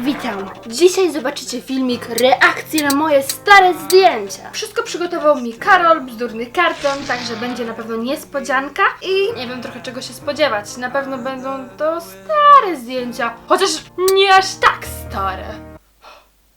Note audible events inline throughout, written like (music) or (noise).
Witam! Dzisiaj zobaczycie filmik reakcji na moje stare zdjęcia. Wszystko przygotował mi Karol, bzdurny karton, także będzie na pewno niespodzianka i nie wiem trochę czego się spodziewać. Na pewno będą to stare zdjęcia, chociaż nie aż tak stare.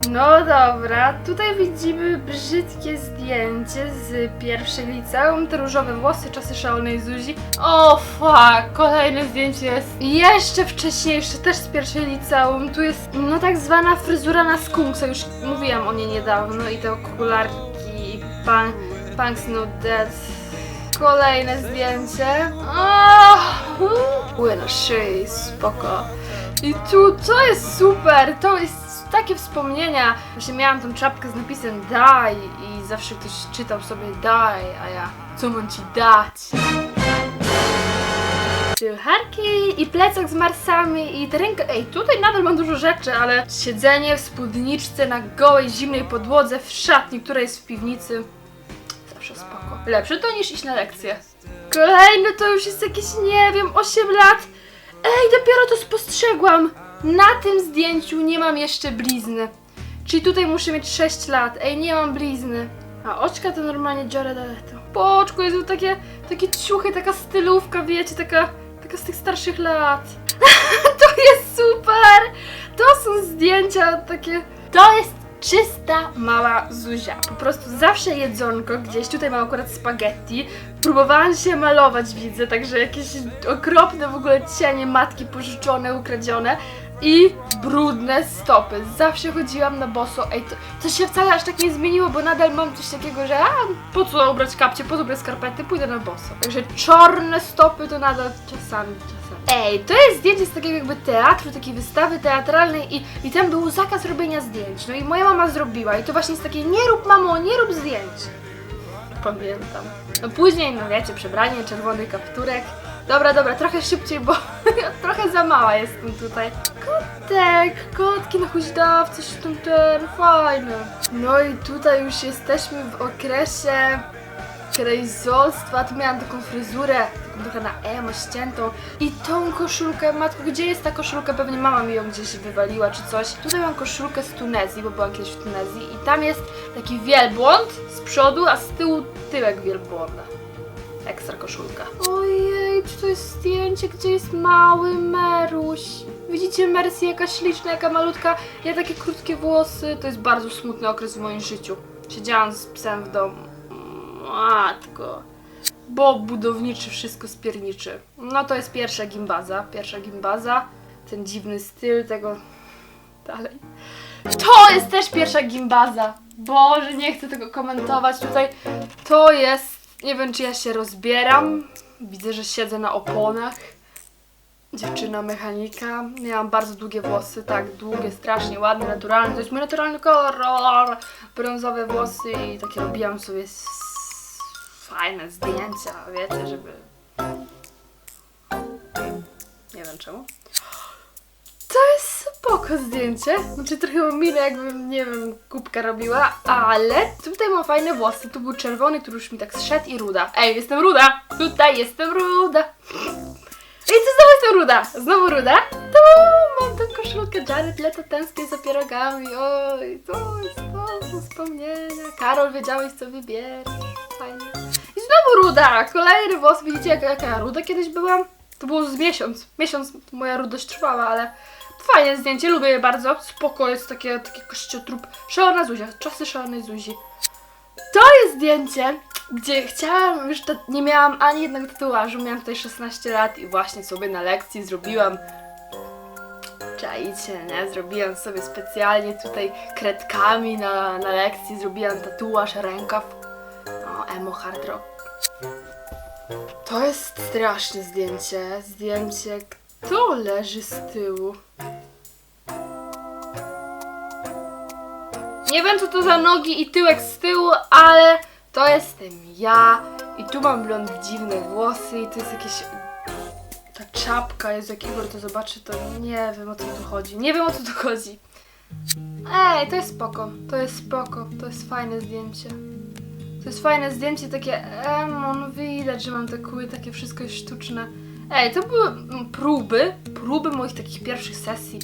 No dobra, tutaj widzimy brzydkie zdjęcie z pierwszej liceum, te różowe włosy, czasy szalonej Zuzi. O fuck, kolejne zdjęcie jest jeszcze wcześniejsze, też z pierwszej liceum. Tu jest no tak zwana fryzura na skunksa, już mówiłam o niej niedawno i te okularki i pan, Punks No Dead. Kolejne zdjęcie. Oh, na szyi, spoko. I tu, to jest super, to jest takie wspomnienia. Właśnie miałam tą czapkę z napisem daj i zawsze ktoś czytał sobie daj, a ja co mam ci dać? Tyłharki i plecak z marsami i te ręka... Ej, tutaj nadal mam dużo rzeczy, ale siedzenie w spódniczce na gołej, zimnej podłodze w szatni, która jest w piwnicy. Zawsze spoko. Lepsze to niż iść na lekcję. Kolejny to już jest jakieś, nie wiem, 8 lat. Ej, dopiero to spostrzegłam. Na tym zdjęciu nie mam jeszcze blizny. Czyli tutaj muszę mieć 6 lat. Ej, nie mam blizny. A oczka to normalnie Jared Leto. Po oczku jest takie, takie ciuchy, taka stylówka, wiecie, taka, taka z tych starszych lat. (laughs) to jest super! To są zdjęcia takie... To jest czysta mała Zuzia. Po prostu zawsze jedzonko gdzieś. Tutaj mam akurat spaghetti. Próbowałam się malować, widzę, także jakieś okropne w ogóle cienie matki pożyczone, ukradzione. I brudne stopy. Zawsze chodziłam na boso. Ej, to, to się wcale aż tak nie zmieniło, bo nadal mam coś takiego, że a, po co ubrać kapcie, po co ubrać skarpety, pójdę na boso. Także czarne stopy to nadal czasami, czasami. Ej, to jest zdjęcie z takiego jakby teatru, takiej wystawy teatralnej i, i tam był zakaz robienia zdjęć. No i moja mama zrobiła i to właśnie jest takie nie rób mamo, nie rób zdjęć. Pamiętam. No później, no wiecie, przebranie, czerwony kapturek. Dobra, dobra, trochę szybciej, bo (laughs) trochę za mała jestem tutaj. Kotek, kotki na huźdawce się tam ten, fajne. No i tutaj już jesteśmy w okresie krejzolstwa. Tu miałam taką fryzurę, taką trochę na emo, ściętą. I tą koszulkę, matko, gdzie jest ta koszulka? Pewnie mama mi ją gdzieś wywaliła czy coś. Tutaj mam koszulkę z Tunezji, bo byłam kiedyś w Tunezji. I tam jest taki wielbłąd z przodu, a z tyłu tyłek wielbłąda. Ekstra koszulka. Ojej, czy to jest zdjęcie, gdzie jest mały Meruś? Widzicie Mercy, jaka śliczna, jaka malutka. Ja takie krótkie włosy. To jest bardzo smutny okres w moim życiu. Siedziałam z psem w domu. Matko. Bo budowniczy wszystko spierniczy. No to jest pierwsza gimbaza. Pierwsza gimbaza. Ten dziwny styl tego... Dalej. To jest też pierwsza gimbaza. Boże, nie chcę tego komentować tutaj. To jest... Nie wiem, czy ja się rozbieram. Widzę, że siedzę na oponach. Dziewczyna mechanika. Miałam bardzo długie włosy, tak, długie, strasznie ładne, naturalne. To jest mój naturalny kolor. Brązowe włosy i takie robiłam sobie fajne zdjęcia, wiecie, żeby... Nie wiem czemu. Spoko zdjęcie. Znaczy trochę mam minę jakbym, nie wiem, kubka robiła, ale tutaj mam fajne włosy. Tu był czerwony, który już mi tak zszedł i ruda. Ej, jestem ruda! Tutaj jestem ruda! Ej, co znowu jestem ruda? Znowu ruda? Tu mam tą koszulkę Jared Leto tęsknię za pierogami. Oj, to są wspomnienia. Karol, wiedziałeś co wybierz. Fajnie. I znowu ruda! Kolejny włos. Widzicie jaka, jaka ja ruda kiedyś byłam? To było z miesiąc. Miesiąc moja rudość trwała, ale fajne zdjęcie, lubię je bardzo. Spoko, jest takie, taki kościotrup. Szalona Zuzia, czasy szalonej Zuzi. To jest zdjęcie, gdzie chciałam, już ta, nie miałam ani jednego tatuażu, miałam tutaj 16 lat i właśnie sobie na lekcji zrobiłam Czajcie, nie? Zrobiłam sobie specjalnie tutaj kredkami na, na lekcji, zrobiłam tatuaż, rękaw. O, emo hard rock. To jest straszne zdjęcie. Zdjęcie, kto leży z tyłu. Nie wiem co to za nogi i tyłek z tyłu, ale to jestem ja. I tu mam blond dziwne włosy i to jest jakieś... Ta czapka jest jak Igor to zobaczy, to nie wiem o co tu chodzi. Nie wiem o co tu chodzi. Ej, to jest spoko. To jest spoko. To jest fajne zdjęcie. To jest fajne zdjęcie, takie emo, no widać, że mam te kły, takie wszystko jest sztuczne. Ej, to były próby, próby moich takich pierwszych sesji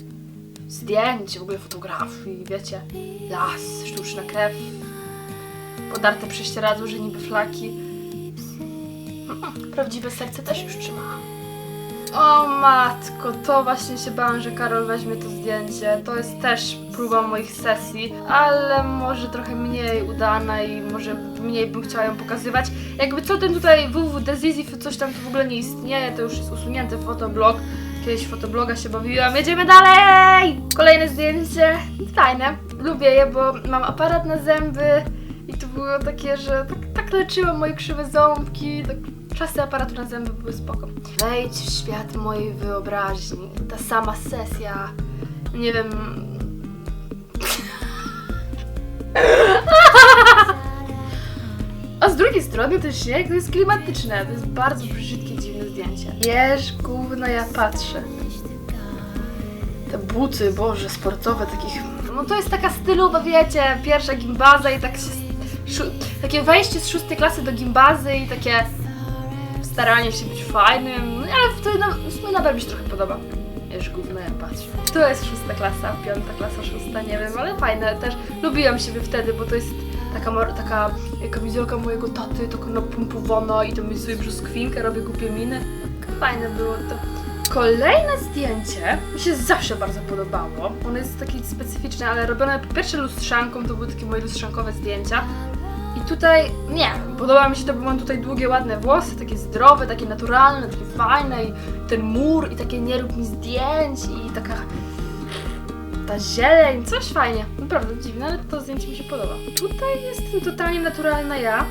zdjęć, w ogóle fotografii, wiecie, las, sztuczna krew, podarte prześcieradło, że niby flaki. (laughs) Prawdziwe serce też już trzymałam. O matko, to właśnie się bałam, że Karol weźmie to zdjęcie. To jest też próba moich sesji, ale może trochę mniej udana i może mniej bym chciała ją pokazywać. Jakby co ten tutaj www.dezizy coś tam to w ogóle nie istnieje, to już jest usunięty fotoblog. Kiedyś fotobloga się bawiłam, jedziemy dalej! Kolejne zdjęcie, fajne, lubię je, bo mam aparat na zęby i to było takie, że tak, tak leczyło moje krzywe ząbki, tak czasy aparatu na zęby były spoko. Wejdź w świat mojej wyobraźni, ta sama sesja, nie wiem... (laughs) A z drugiej strony ten śnieg to jest klimatyczne, to jest bardzo brzydkie, zdjęcie. Jesz, gówno, ja patrzę. Te buty, boże, sportowe, takich... No to jest taka stylowa, wiecie, pierwsza gimbaza i tak się... Takie wejście z szóstej klasy do gimbazy i takie staranie się być fajnym, no, ale to na, w sumie nadal mi się trochę podoba. Jesz gówno, ja patrzę. To jest szósta klasa, piąta klasa, szósta, nie wiem, ale fajne też. Lubiłam siebie wtedy, bo to jest taka, taka kamizelka mojego taty, taka napompowana i to mi sobie brzoskwinkę, robię głupie miny. Fajne było to. Kolejne zdjęcie mi się zawsze bardzo podobało. Ono jest takie specyficzne, ale robione po pierwsze lustrzanką, to były takie moje lustrzankowe zdjęcia. I tutaj, nie, podoba mi się to, bo mam tutaj długie, ładne włosy, takie zdrowe, takie naturalne, takie fajne i ten mur i takie nie rób mi zdjęć i taka ta zieleń, coś fajnie. Naprawdę dziwne, ale to zdjęcie mi się podoba. Tutaj jestem totalnie naturalna ja,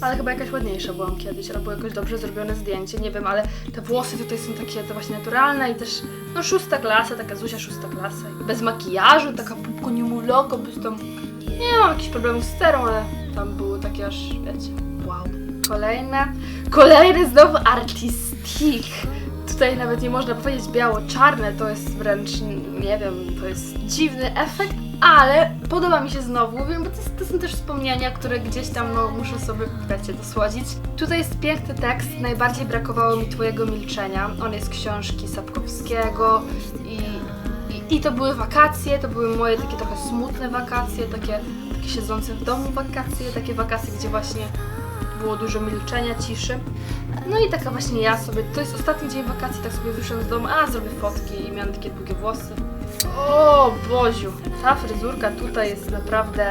ale chyba jakaś ładniejsza byłam kiedyś, albo jakoś dobrze zrobione zdjęcie, nie wiem, ale te włosy tutaj są takie to właśnie naturalne i też, no szósta klasa, taka Zuzia szósta klasa. Bez makijażu, taka pupko niemuloko, bez tam... Nie mam jakichś problemów z sterą, ale tam było takie aż, wiecie, wow. Kolejne, kolejne znowu artistik. Tutaj nawet nie można powiedzieć biało-czarne, to jest wręcz, nie wiem, to jest dziwny efekt, ale podoba mi się znowu, wiem, bo to, jest- to są też wspomnienia, które gdzieś tam, no, muszę sobie, wiecie, dosłodzić. Tutaj jest piękny tekst, najbardziej brakowało mi Twojego milczenia. On jest z książki Sapkowskiego i, i, i to były wakacje, to były moje takie trochę smutne wakacje, takie, takie siedzące w domu wakacje, takie wakacje, gdzie właśnie było dużo milczenia, ciszy. No i taka właśnie ja sobie, to jest ostatni dzień wakacji, tak sobie wyszłam z domu, a zrobię fotki i miałam takie długie włosy. O Boziu, ta fryzurka tutaj jest naprawdę,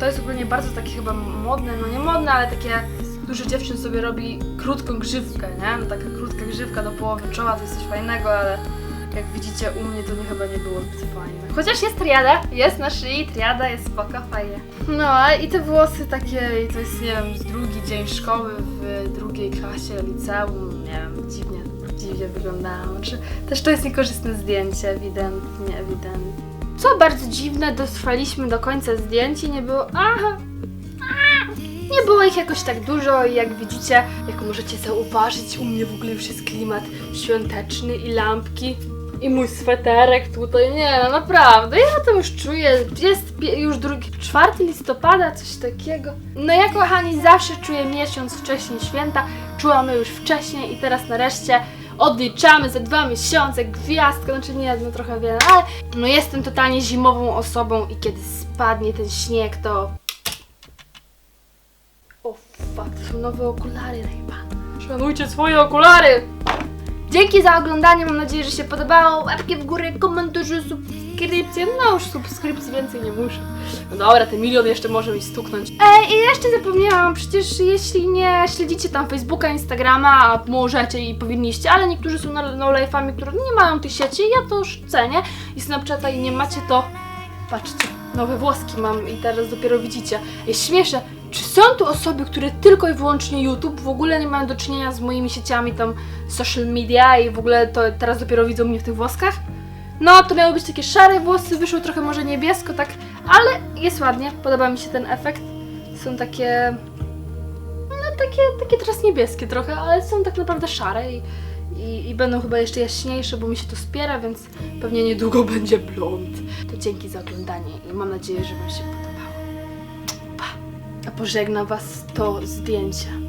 to jest ogólnie bardzo takie chyba modne, no nie modne, ale takie dużo dziewczyn sobie robi krótką grzywkę, nie? No taka krótka grzywka do połowy czoła to jest coś fajnego, ale jak widzicie u mnie to nie chyba nie było zbyt fajne. Chociaż jest triada, jest na szyi, triada jest spoko, fajnie. No i te włosy takie, i to jest nie wiem, drugi dzień szkoły w drugiej klasie liceum, nie wiem, dziwnie, dziwnie wyglądało. Czy też to jest niekorzystne zdjęcie, ewidentnie, ewidentnie. Co bardzo dziwne, dotrwaliśmy do końca zdjęć i nie było. Aha! Nie było ich jakoś tak dużo i jak widzicie, jak możecie zauważyć, u mnie w ogóle już jest klimat świąteczny i lampki. I mój sweterek tutaj, nie no naprawdę, ja to już czuję, jest już drugi, 4 listopada, coś takiego. No ja kochani zawsze czuję miesiąc wcześniej święta, czułam już wcześniej i teraz nareszcie odliczamy za dwa miesiące, gwiazdka, znaczy nie, no trochę wiele, ale no jestem totalnie zimową osobą i kiedy spadnie ten śnieg, to... O fuck, to są nowe okulary, Rayban. Szanujcie swoje okulary! Dzięki za oglądanie, mam nadzieję, że się podobało. Łapki w górę, komentarze, subskrypcje. No już subskrypcji więcej nie muszę. No dobra, ten milion jeszcze może mi stuknąć. Ej, i jeszcze zapomniałam, przecież jeśli nie śledzicie tam Facebooka, Instagrama, a możecie i powinniście, ale niektórzy są no- no-life'ami, które nie mają tych sieci, ja to już cenię. I Snapchata i nie macie, to patrzcie, nowe włoski mam i teraz dopiero widzicie. Jest śmieszne. Czy są tu osoby, które tylko i wyłącznie YouTube w ogóle nie mają do czynienia z moimi sieciami tam social media i w ogóle to teraz dopiero widzą mnie w tych włoskach? No, to miały być takie szare włosy, wyszły trochę może niebiesko, tak, ale jest ładnie, podoba mi się ten efekt. Są takie, no takie, takie teraz niebieskie trochę, ale są tak naprawdę szare i, i, i będą chyba jeszcze jaśniejsze, bo mi się to spiera, więc pewnie niedługo (laughs) będzie blond. To dzięki za oglądanie i mam nadzieję, że Wam się podobało. A pożegna Was to zdjęcie.